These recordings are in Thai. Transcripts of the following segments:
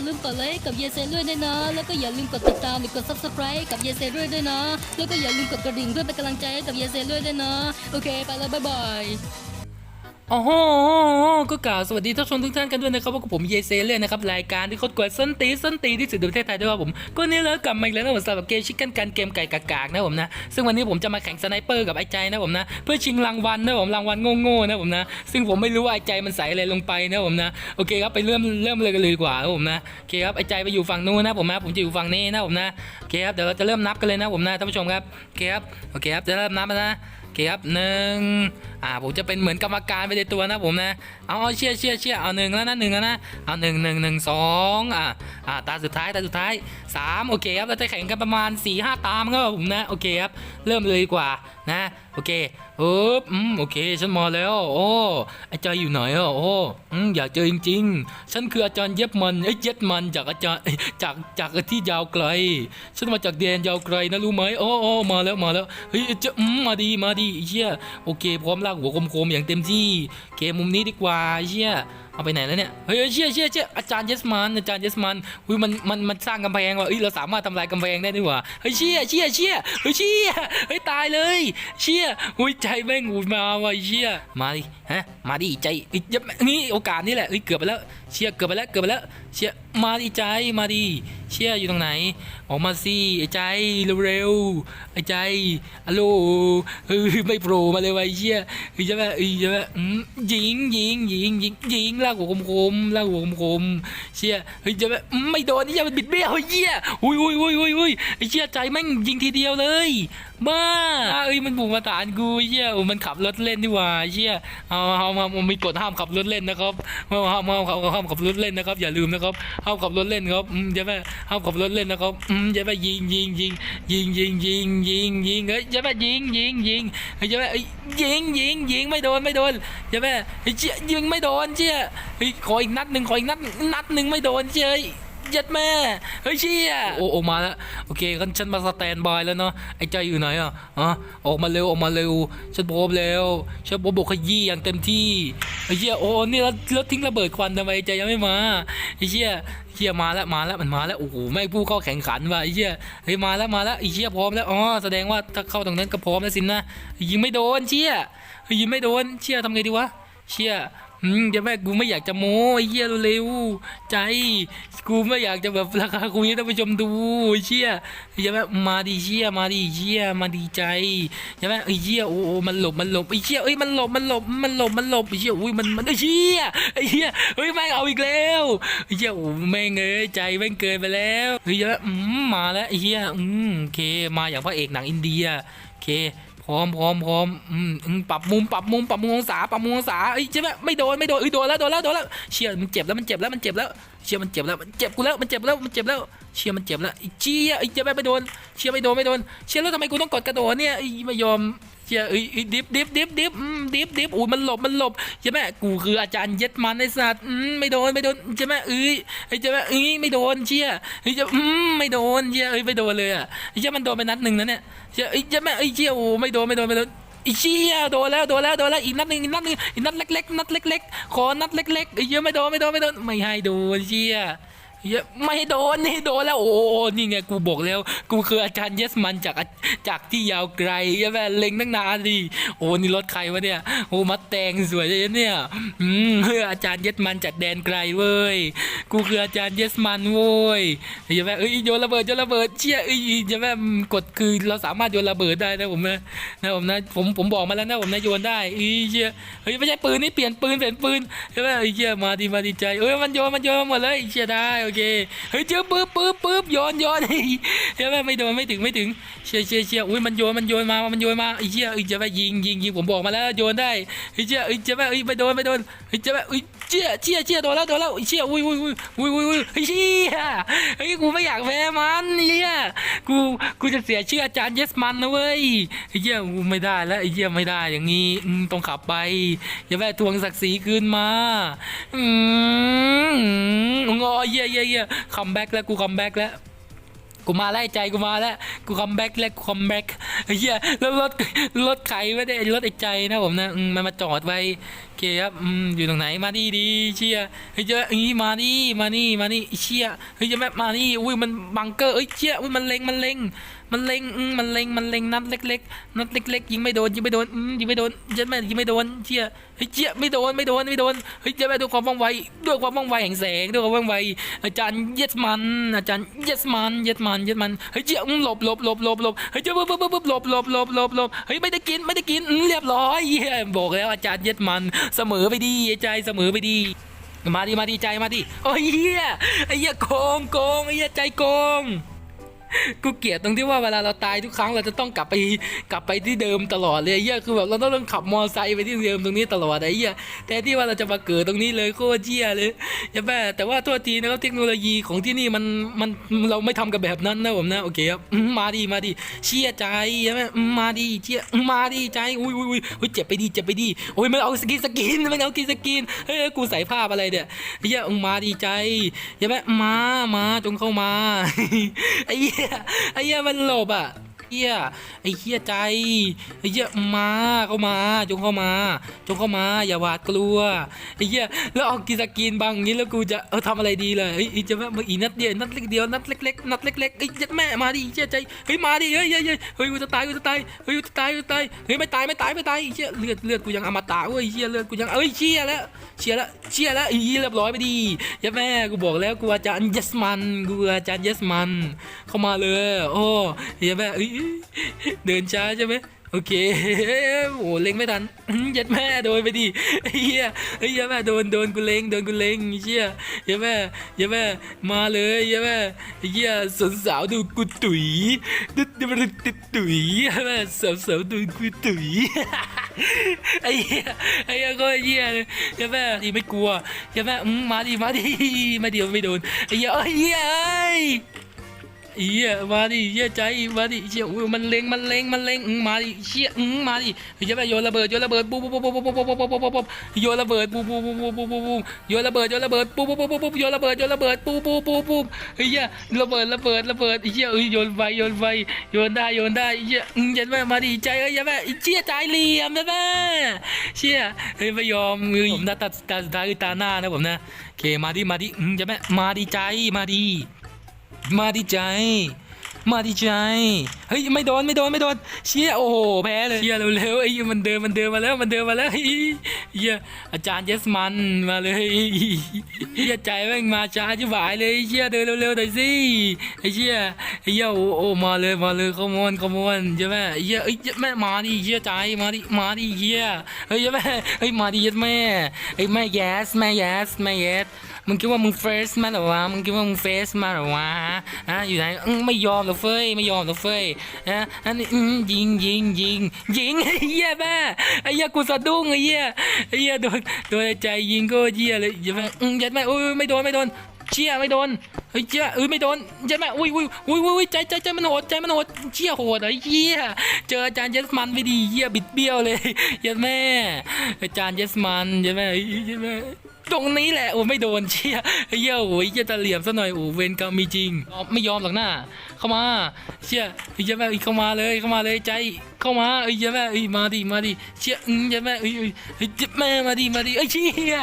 าลืมกดไลค์กับเยเซด้วยด้วยนะ แล้วก็อย่าลืมกดติดตามหรือกด subscribe กับเยเซด้วยด้วยนะ แล้วก็อย่าลืมกดกระดิ่งเพื่อเป็นกำลังใจให้กับเยเซด้วยด้วยนะ โอเค ไปแล้วบ๊ายบาย อ๋อก็กล่าวสวัสดีท่านชมทุกท่านกันด้วยนะครับว่ากับผมเยเซเลยนะครับรายการที่โคตรกวนส้นตีส้นตีที่สุดในประเทศไทยด้วยครับผมก็นี่แล้วกลับมาอีกแล้วนะผมสำหรับเกมชิคกันกันเกมไก่กากๆนะผมนะซึ่งวันนี้ผมจะมาแข่งสไนเปอร์กับไอ้ใจนะผมนะเพื่อชิงรางวัลนะผมรางวัลโง่ๆนะผมนะซึ่งผมไม่รู้ว่าไอ้ใจมันใส่อะไรลงไปนะผมนะโอเคครับไปเริ่มเริ่มเลยกันเลยดีกว่าผมนะโอเคครับไอ้ใจไปอยู่ฝั่งนู้นนะผมนะผมจะอยู่ฝั่งนี้นะผมนะโอเคครับเดี๋ยวเราจะเริ่มนับกันเลยนะผมนะท่านผู้ชมครับโอเคครับโอเคครับจะเริ่มนับนะโอ เคครับหนึ่งอ่าผมจะเป็นเหมือนกรรมการไปในตัวนะผมนะเอาเอาเชียร์เชียร์เชียร์เอาหนึ่งแล้วนะหนึ่งแล้วนะเอาหนึ่งหนึ่งหนึ่งสองอ่าอ่าตาสุดท้ายตาสุดท้ายสามโอเคครับเราจะแข่งกันประมาณสี่ห้าตามก็ผมนะโอเคครับเริ่มเลยดีกว่านะ เคเอ,อ๊บอืมโอเค ฉันมาแล้ว โอ้อาจารย์อยู่ไหนอะโอ้อืมอยากเจอจริง ๆ ฉันคืออาจารย์เย็บมันเอ้ยเย็บมันจากอาจารย์จากจากที่ยาวไกล ฉันมาจากแดนยาวไกลนะรู้ไหมโอ้โอ้มาแล้วมาแล้วเฮ้ยจะอืมมาดีมาดีเชี่ยโอเค พร้อมลากหัวคมๆอย่างเต็มที่ เกมมุมนี้ดีกว่าเชี่ย เอาไปไหนแล้วเนี่ยเฮ้ยเชี่ยเชี่ยเชี่ยอาจารย์เยสมันอาจารย์เยสมันอุ้ยมันมันมันสร้างกำแพงว่ะเอ้ยเราสามารถทำลายกำแพงได้ด้วยว่ะเฮ้ยเชี่ยเชี่ยเชี่ยเฮ้ยเชี่ยเฮ้ยตายเลย เชี่ยอุ้ยใจแม่งหูมาว่ะเชี่ยมาดิฮะมาดิใจเอ้ยยับนี่โอกาสนี่แหละเอ้ยเกือบไปแล้วเชี่ยเกือบไปแล้วเกือบไปแล้วเชี่ยมาดิใจมาดิเชี่ยอยู่ตรงไหน ออกมาสิไอ้ใจเร็วๆไอ้ใจอะโลเฮ้ยไม่โผล่มาเลยวะเชี่ยเฮ้ยจะแบบเฮ้ยจะแบบอืมยิงยิงยิงยิงยิงลากหัวคมๆลากหัวคมๆเชี่ยเฮ้ยจะแบบไม่โดนนี่จะมันบิดเบี้ยวไอ้เชี่ยอุ้ยอุ้ยอุ้ยอุ้ยอุ้ยไอ้เชี่ยใจแม่งยิงทีเดียวเลย บ้าเอ้ยมันบุกมาฐานกูเชี่ยโอ้มันขับรถเล่นดีกว่าเชี่ยเอาเอามามันมีกฎห้ามขับรถเล่นนะครับห้ามห้ามห้ามห้ามขับรถเล่นนะครับ อย่าลืมนะครับห้ามขับรถเล่นครับอืมจะแบบห้ามขับรถเล่นนะครับอืมจะแบบยิงยิงยิงยิงยิงยิงยิงยิงเฮ้ยจะแบบยิงยิงยิงเฮ้ยจะแบบเอ้ยยิงยิงยิงไม่โดนไม่โดนจะแบบเฮ้ยเชี่ยยิงไม่โดนเชี่ยเฮ้ยขออีกนัดหนึ่งขออีกนัดนัดหนึ่งไม่โดนเชี่ย ยยัดแม่เฮ้ยเชี่ยโอ้โอมาแล้วโอเคกันฉันมาสแตนบายแล้วเนาะไอ้ใจอยู่ไหนอะอะออกมาเร็วออกมาเร็วฉันพร้อมแล้วฉันพร้อมบุกขยี้อย่างเต็มที่ไอ้เชี่ยโอ้นี่แล้วแล้วทิ้งระเบิดควันทำไมไอ้ใจยังไม่มาไอ้เชี่ยเชี่ยมาแล้วมาแล้วมันมาแล้วโอ้โหแม่ผู้เข้าแข่งขันว่ะไอ้เชี่ยเฮ้ยมาแล้วมาแล้วไอ้เชี่ยพร้อมแล้วอ๋อแสดงว่าถ้าเข้าตรงนั้นก็พร้อมแล้วสินะยิงไม่โดนเชี่ยยิงไม่โดนเชี่ยทำไงดีวะเชี่ย อืมเดี๋ยวแม่กูไม่อยากจะโม้ไอ้เหี้ยเร็วๆใจ กูไม่อยากจะแบบราคาคุยให้ท่านผู้ชมดูเชี่ยเดี๋ยวแม่มาดีเชี่ยมาดีเชี่ยมาดีใจเดี๋ยวแม่ไอ้เชี่ยโอ้โหมันหลบมันหลบไอ้เชี่ยเอ้ยมันหลบมันหลบมันหลบมันหลบไอ้เชี่ยอุ้ยมันมันไอ้เชี่ยไอ้เชี่ยเฮ้ยแม่งเอาอีกแล้วไอ้เชี่ยโอ้แม่งเอ้ยใจแม่งเกินไปแล้วเฮ้ยเดี๋ยวแม่มาแล้วไอ้เชี่ยอืมโอเคมาอย่างพระเอกหนังอินเดียโอเค ร้อมพร้อมพร้อมอืมอืมปรับมุมปรับมุมปรับมุมองศาปรับมุมองศาเอ้ยใช่ไหมไม่โดนไม่โดนเอ้ยโดนแล้วโดนแล้วโดนแล้วเชี่ยมันเจ็บแล้วมันเจ็บแล้วมันเจ็บแล้วเชี่ยมันเจ็บแล้วมันเจ็บกูแล้วมันเจ็บแล้วมันเจ็บแล้วเชี่ยมันเจ็บแล้วไอ้เชี่ยไอ้เจ็บไม่โดนเชี่ยไม่โดนไม่โดนเชี่ยแล้วทำไมกูต้องกดกระโดดเนี่ยไอ้ไม่ยอม เชี่ยเอ้ยเอ้ยดิฟดิฟดิฟดิฟดิฟดิฟอุ้ยมันหลบมันหลบใช่ไหมกูคืออาจารย์เย็ดมันไอ้สัตว์อืมไม่โดนไม่โดนใช่ไหมเอ้ยไอ้ใช่ไหมเอ้ยไม่โดนเชี่ยเฮ้ยจะอืมไม่โดนเชี่ยเอ้ยไม่โดนเลยอะไอ้เชี่ยมันโดนไปนัดหนึ่งนะเนี่ยเชี่ยเอ้ยใช่ไหมเอ้ยเชี่ยโอ้ไม่โดนไม่โดนไม่โดนไอ้เชี่ยโดนแล้วโดนแล้วโดนแล้วอีกนัดหนึ่งอีกนัดหนึ่งอีกนัดเล็กๆนัดเล็กๆขอนัดเล็กๆไอ้เหี้ยไม่โดนไม่โดนไม่โดนไม่ให้โดนเชี่ย เหี้ยไม่โดนนี่โดนแล้วโอ้โหนี่ไงกูบอกแล้ว กูคืออาจารย์เยสมันจากจากที่ยาวไกลใช่ไหมเล็งตั้งนานดิโอ้นี่รถใครวะเนี่ยโอ้มัดแตงสวยเลยเนี่ยอืมเฮ้ยอาจารย์เยสมันจากแดนไกลเว้ยกูคืออาจารย์เยสมันเว้ยใช่ไหมเอ้ยโยนระเบิดโยนระเบิดเชี่ยเอ้ยใช่ไหมกดคือเราสามารถโยนระเบิดได้นะผมนะนะผมนะผมผมบอกมาแล้วนะผมนะโยนได้อีเชี่ยเฮ้ยไม่ใช่ปืนนี่เปลี่ยนปืนเปลี่ยนปืนใช่ไหมไอ้ยเชี่ยมาดีมาดีใจเอ้ยมันโยนมันโยนมาหมดเลยเชี่ยได้โอเคเฮ้ยเจอปื๊บปื๊บปื๊บโยนโยนใช่ไหมไม่โดนไม่ถึงไม่ถึง เชี่ยเชี่ยเชี่ยอุ้ยมันโยนมันโยนมา มันโยนมาไอ้เชี่ยไอ้เชี่ยไปยิงยิงยิงผมบอกมาแล้วโยนได้ไอ้เชี่ยไอ้เชี่ยไปเอ้ยไม่โดนไม่โดนไอ้เชี่ยไปเอ้ยเชี่ยเชี่ยเชี่ยโดนแล้วโดนแล้วไอ้เชี่ยอุ้ยอุ้ยอุ้ยอุ้ยอุ้ยอุ้ยไอ้เชี่ยเฮ้ยกูไม่อยากแพ้มันเนี่ยกูกูจะเสียชื่ออาจารย์เยสมันนะเว้ยไอ้เหี้ยกูไม่ได้แล้วไอ้เหี้ยไม่ได้อย่างงี้ต้องขับไปอย่าแม่ทวงศักดิ์ศรีคืนมาอืมงอเหี้ยเหี้ยเหี้ยคัมแบ็กแล้วกูคัมแบ็กแล้ว กูมาไล่ใจกูมาแล้วกูคัมแบ็กแล้วกูคัมแบ็กเฮียแล้วรถรถใครไม่ได้รถไอ้ใจนะผมนะมันมาจอดไว้ เคครับอืมอยู่ตรงไหนมาดีดีเชียเฮ้ยเจออย่างงี้มานี่มานี่มานี่เชียเฮ้ยจะแม่มานี่อุ้ยมันบังเกอร์เอ้ยเชียอุ้ยมันเล็งมันเล็งมันเล็งอืมมันเล็งมันเล็งนัดเล็กๆนัดเล็ก ๆ ยิงไม่โดนยิงไม่โดนอืมยิงไม่โดนยันแม่ยิงไม่โดนเชียเฮ้ยเชียไม่โดนไม่โดนไม่โดนเฮ้ยยันแม่ด้วยความว่องไวด้วยความว่องไวแห่งแสงด้วยความว่องไวอาจารย์เยสมันอาจารย์เยสมันเยสมันเยสมันเฮ้ยเชียอืมหลบหลบหลบหลบหลบเฮ้ยเจ้าปุ๊บปุ๊บปุ๊บหลบหลบหลบหลบหลบเฮ้ยไม่ได้กินไม่ได้กินอืมเรียบร้อยเฮ้ยบอกแล้วอาจารย์เยสมันเสมอไปดีใจเสมอไปดี มาดีมาดีใจมาดีโอ้ยเฮียไอ้เฮียโกงโกงไอ้เฮียใจโกง กูเกลียดตรงที่ว่าเวลาเราตายทุกครั้งเราจะต้องกลับไปกลับไปที่เดิมตลอดเลยเหี้ยคือแบบเราต้องขับมอไซค์ไปที่เดิมตรงนี้ตลอดไอ้เหี้ยแต่ที่ว่าเราจะมาเกิดตรงนี้เลยโคตรเหี้ยเลยใช่ไหมแต่ว่าโทษทีนะครับเทคโนโลยีของที่นี่มันมันเราไม่ทำกันแบบนั้นนะผมนะโอเคครับมาดีมาดีเชี่ยใจใช่ไหมอืมาดีเชี่ยมาดีใจอุ้ยอุ้ยอุ้ยอุ้ยเจ็บไปดีเจ็บไปดีโอ้ยมันเอาสกินสกินมันเอากินสกินเฮ้ยกูใส่ภาพอะไรเนี่ยไอ้เหี้ยอืมมาดีใจใช่ไหมมามาจงเข้ามาไอ้เหี้ยไอ้เหี้ยมันหลบอะ เหี้ยไอ้เหี้ยใจไอ้เหี้ยมาเข้ามา จงเข้ามา จงเข้ามาอย่าหวาดกลัวไอ้เหี้ยแล้วเอากีสกินบังอย่างนี้แล้วกูจะเออทำอะไรดีเลยเฮ้จะแม่อีนัดเดียวนัดเล็กเดียวนัดเล็กๆนัดเล็กๆไอ้เหี้ยแม่มาดิเหี้ยใจเฮ้ยมาดิเฮ้ยเฮ้ยเฮ้ยเฮ้ยกูจะตายกูจะตายเฮ้ยกูจะตายกูจะตายเฮ้ยไม่ตายไม่ตายไม่ตายไอ้เหี้ยเลือดเลือดกูยังอมตะเว้ยเหี้ยเลือดกูยังเอ้ยเชียแล้วเชียแล้วเชียแล้วอีเรียบร้อยไปดีเหี้ยแม่กูบอกแล้วกูอาจารย์ยัสมันกูอาจารย์ยัสมันเข้ามาเลยโอ้เหี้ยแม่เอ้ยเดินช้าใช่ไหมโอเคโอ้เล็งไม่ทันยัดแม่โดนไปดิไอ้เหี้ยไอ้เหี้ยแม่โดนโดนกูเล็งโดนกูเล็งไอ้เชี่ยเหี้ยแม่เหี้ยแม่มาเลยเหี้ยแม่ไอ้เหี้ยสาสาวดูกูตุ๋ยดูดูดูดูตุ๋ยเหี้ยแม่สาวสาวดูกูตุ๋ยไอ้เหี้ยไอ้เหี้ยก็ไอ้เหี้ยเลยเหี้ยแม่ดีไม่กลัวเหี้ยแม่อืมมาดิมาดิมาเดียวไม่โดนไอ้เหี้ยเอ้ยเหี้ย อ้ยเอี้ยมาดิเหี้ยใจมาดิเชี่ยอุ้ยมันเล็งมันเล็งมันเล็งอืมมาดิเชี่ยอืมมาดิเหี้ยไปโยนระเบิดโยนระเบิดปุ๊บปุ๊บปุ๊บปุ๊บปุ๊บปุ๊บปุ๊บปุ๊บปุ๊บโยนระเบิดปุ๊บปุ๊บปุ๊บปุ๊บปุ๊บปุ๊บโยนระเบิดโยนระเบิดปุ๊บปุ๊บปุ๊บปุ๊บโยนระเบิดโยนระเบิดปุ๊บปุ๊บปุ๊บปุ๊บเฮียระเบิดระเบิดระเบิดเฮียเอ้ยโยนไฟโยนไฟโยนได้โยนได้เฮียอืมยันแม่มาดิใจเอ้ยยันแม่เชี่ยใจเหลี่ยมนะแม่เชี่ยเฮ้ยไม่ยอมมือผมนะตาตาตาตาหน้านะผมนะโอเคมาดิมาดิอืมยันแม่มาดิใจมาดิ มาดีใจ มาดีใจ เฮ้ยไม่โดนไม่โดนไม่โดนเชี่ยโอ้โหแพ้เลยเชี่ยเร็วๆไอ้เหี้มันเดินมันเดินมาแล้วมันเดินมาแล้วเฮ้ยเสียอาจารย์เยสมันมาเลยเหี้ยใจแม่งมาช้าจิ๋วหายเลยเชี่ยเดินเร็วๆหน่อยสิไอ้เชี่ยไอ้เหี้ยโอ้โอ้มาเลยมาเลยขโมยขโมยใช่ไหมไอ้เหี้ยเอ้ยแม่มาดิเชียใจมาดิมาดิเหี้ยเฮ้ยแม่เฮ้ยมาดิยัดแม่เฮ้ยแม่ yes แม่ yes แม่ yes มึงคิดว่ามึงเฟสมาหรอวะ มึงคิดว่ามึงเฟสมาหรอวะฮะอยู่ไหนไม่ยอมหรอเฟ้ย ไม่ยอมหรอเฟ้ยฮะอันนี้ยิงยิงยิงยิงไอ้เหี้ยแม่ไอ้เหี้ยกูสะดุ้งไอ้เหี้ยไอ้เหี้ยโดนโดนใจยิงก็เหี้ยเลยย่าแม่ยัดแม่อุ้ยไม่โดนไม่โดนเชี่ยไม่โดนเฮ้ยเชี่ยเอ้ยไม่โดนยัดแม่อุ้ยอุ้ยอุ้ยอุ้ยใจใจใจมันโหดใจมันโหดเชี่ยโหดไอ้เหี้ยเจออาจารย์เยสมันไปดีเหี้ยบิดเบี้ยวเลยยัดแม่อาจารย์เยสมันยัดแม่ยัดแม่ ตรงนี้แหละโอ้ไม่โดนเชี่ยเฮ้ยโอ้ยจะตะเหลี่ยมซะหน่อยโอ้เวรกรรมมีจริง ไม่ยอมหรอกนะเข้ามาเชี่ยเฮ้ยแม่เข้ามาเลยเข้ามาเลยใจ เข้ามาเอ้ยแม่อ้ยมาดิมาดิเชี่ยอืมแม่เอ้ยเอ้ยเฮ้ยแม่มาดิมาดิเอ้ยเชี่ย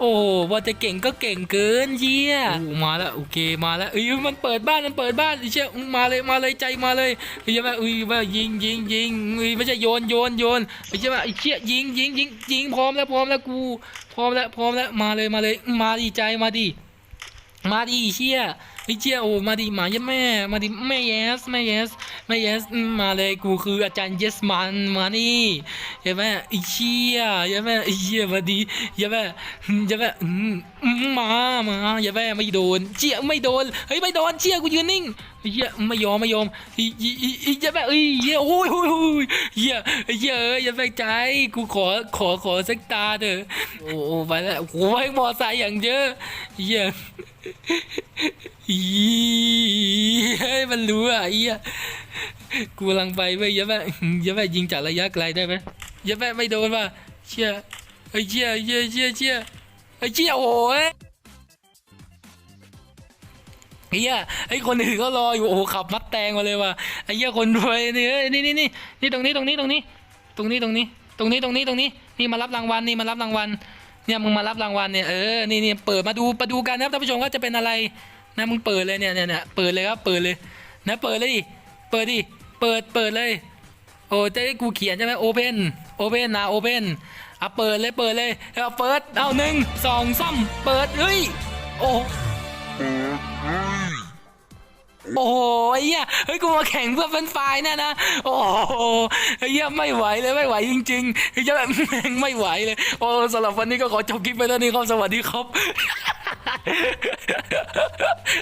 โอ้ว่าจะเก่งก็เก่งเกินเชี่ยโอ้มาแล้วโอเคมาแล้วเอ้ยมันเปิดบ้านมันเปิดบ้านเชี่ยมาเลยมาเลยใจมาเลยเฮ้ยแม่อ้ยแม่ยิงยิงยิงอ้ยไม่ใช่โยนโยนโยนเฮ้ยแม่ไอ้เชี่ยยิงยิงยิงยิงพร้อมแล้วพร้อมแล้วกู พร้อมแล้วพร้อมแล้วมาเลยมาเลยมาดีใจมาดี มาดีเชี่ยไอ้เชี่ยโอ้มาดีมาเยอะแม่ มาดีแม่ yes แม่ yes แม่ yes มาเลยกูคืออาจารย์ yes มันมานี่เห็นไหมไอ้เชี่ยเห็นไหมไอ้เชี่ยมาดีเห็นไหมเห็นไหมอืมามาเห็นไหมไม่โดนเชี่ยไม่โดนเฮ้ยไม่โดนเชี่ยกูยืนนิ่งไอ้เหี้ยไม่ยอมไม่ยอมไอ้ไอ้ไอ้ไอ้เหี้ยแบบเอ้ยเหี้ยโอ้ยโอ้ยโอ้ยเหี้ยไอ้เหี้ยเอ้ยอย่าแปลกใจกูขอขอขอสักตาเถอะโอ้โอ้ไปแล้วโอ้ยมอไซค์อย่างเยอะเหี้ย อีเฮ้ยมันรู้อะไอ้เหี้ยกูกำลังไปเว้ยอย่าแบบอย่าแบบยิงจากระยะไกลได้ไหมอย่าแบบไม่โดนว่ะเชี่ยไอ้เชี่ยเชี่ยเชี่ยเชี่ยไอ้เชี่ยโอ้ยไอ้เหี้ยไอ้คนอื่นก็รออยู่โอ้โหขับมัดแตงมาเลยว่ะไอ้เหี้ยคนรวยนี่เอ้ยนี่นี่นี่นี่ตรงนี้ตรงนี้ตรงนี้ ตรงนี้ตรงนี้ ตรงนี้ตรงนี้ตรงนี้ นี่มารับรางวัลนี่มารับรางวัลเนี่ยมึงมารับรางวัลเนี่ยเออนี่นี่เปิดมาดูมาดูกันนะครับท่านผู้ชมว่าจะเป็นอะไร นะมึงเปิดเลยเนี่ยเนี่ยเนี่ยเปิดเลยครับเปิดเลยนะเปิดเลยดิเปิดดิเปิดเปิดเลยโอ้จะให้กูเขียนใช่ไหมโอเพนโอเพนนะโอเพนอะเปิดเลยเปิดเลยเอาเปิดเอาหนึ่งสองสามเปิดเฮ้ยโอ้โอ้โหไอ้เหี้ยเฮ้ยกูมาแข่งเพื่อเป็นไฟล์เนี่ยนะโอ้โหไอ้เหี้ยไม่ไหวเลยไม่ไหวจริงๆไอ้เหี้ยแบบแม่งไม่ไหวเลยโอ้สำหรับวันนี้ก็ขอจบคลิปไปเท่านี้ครับสวัสดีครับ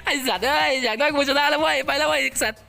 ไอ้สัตว์เอ้ยอยากได้กูชนะแล้วเว้ยไปแล้วเว้ยสัตว์